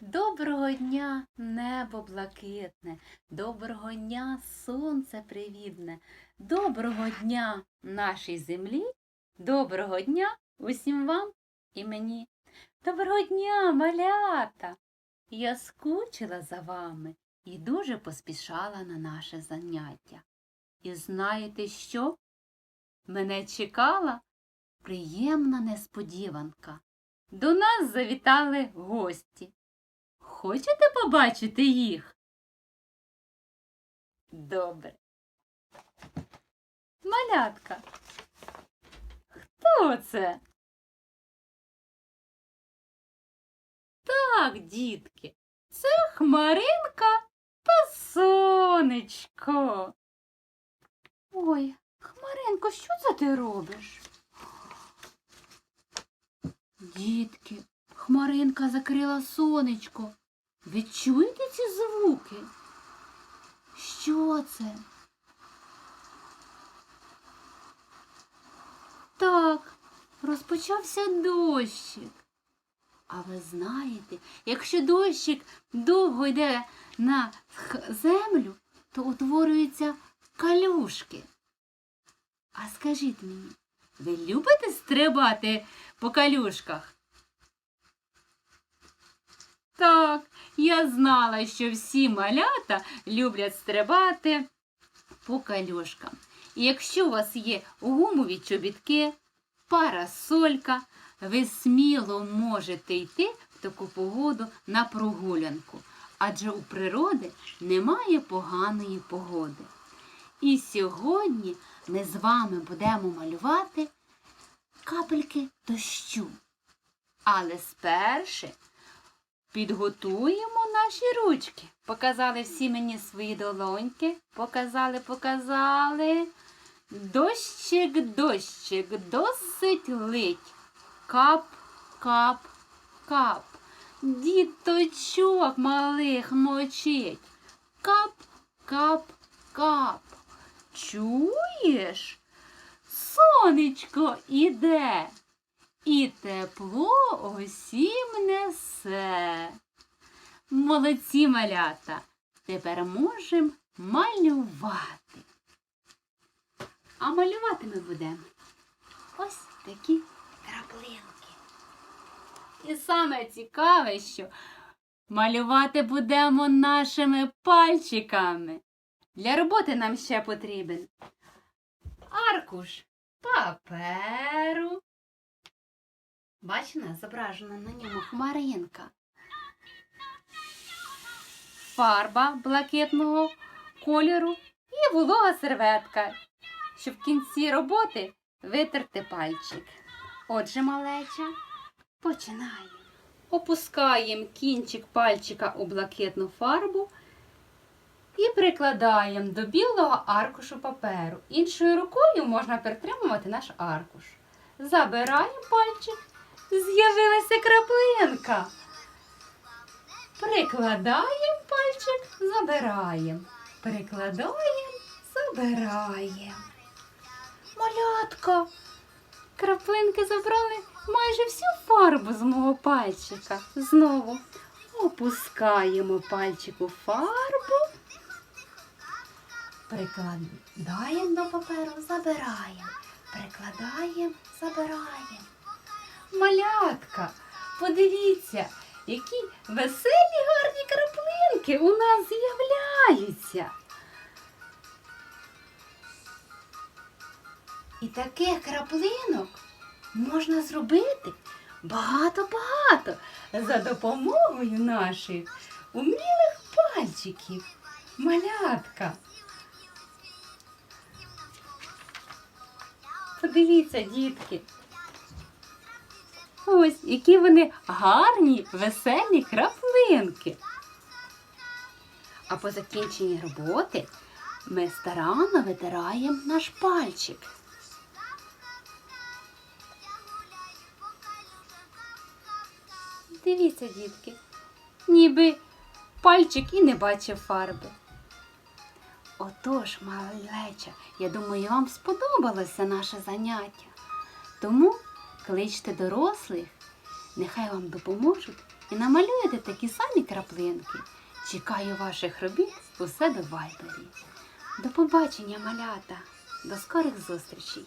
Доброго дня, небо блакитне, доброго дня, сонце привітне, доброго дня нашій землі, доброго дня усім вам і мені. Доброго дня, малята! Я скучила за вами і дуже поспішала на наше заняття. І знаєте що? Мене чекала приємна несподіванка. До нас завітали гості. Хочете побачити їх? Добре. Малятка. Хто це? Так, дітки, це Хмаринка та сонечко. Ой, Хмаринко, що це ти робиш? Дітки, Хмаринка закрила сонечко. Ви чуєте ці звуки? Що це? Так, розпочався дощик. А ви знаєте, якщо дощик довго йде на землю, то утворюються калюшки. А скажіть мені, ви любите стрибати по калюшках? Так, я знала, що всі малята люблять стрибати по калюшкам. І якщо у вас є гумові чобітки, парасолька, ви сміло можете йти в таку погоду на прогулянку, адже у природи немає поганої погоди. І сьогодні ми з вами будемо малювати капельки дощу. Але спершу Підготуємо наші ручки. Показали всі мені свої долоньки. Показали, показали. Дощик, дощик, досить лить. Кап, кап, кап. Діточок малих мочить. Кап, кап, кап. Чуєш? Сонечко іде і тепло усім несе. Молодці малята, тепер можемо малювати. А малювати ми будемо ось такі краплинки. І саме цікаве, що малювати будемо нашими пальчиками. Для роботи нам ще потрібен аркуш паперу. Бачите, зображена на ньому хмаринка. Фарба блакитного кольору і волога серветка, щоб в кінці роботи витерти пальчик. Отже, малеча, починаємо. Опускаємо кінчик пальчика у блакитну фарбу і прикладаємо до білого аркушу паперу. Іншою рукою можна притримувати наш аркуш. Забираємо пальчик з'явилася краплинка. Прикладаємо пальчик, забираємо. Прикладаємо, забираємо. Малятка, краплинки забрали майже всю фарбу з мого пальчика. Знову опускаємо пальчик у фарбу. Прикладаємо до паперу, забираємо. Прикладаємо, забираємо. Малятка, подивіться, які веселі гарні краплинки у нас з'являються. І таких краплинок можна зробити багато-багато за допомогою наших умілих пальчиків. Малятка. Подивіться, дітки. Ось, які вони гарні, веселі краплинки. А по закінченні роботи ми старанно витираємо наш пальчик. Дивіться, дітки, ніби пальчик і не бачив фарби. Отож, малеча, я думаю, вам сподобалося наше заняття. Тому кличте дорослих, нехай вам допоможуть і намалюєте такі самі краплинки. Чекаю ваших робіт у себе в вайбері. До побачення, малята! До скорих зустрічей!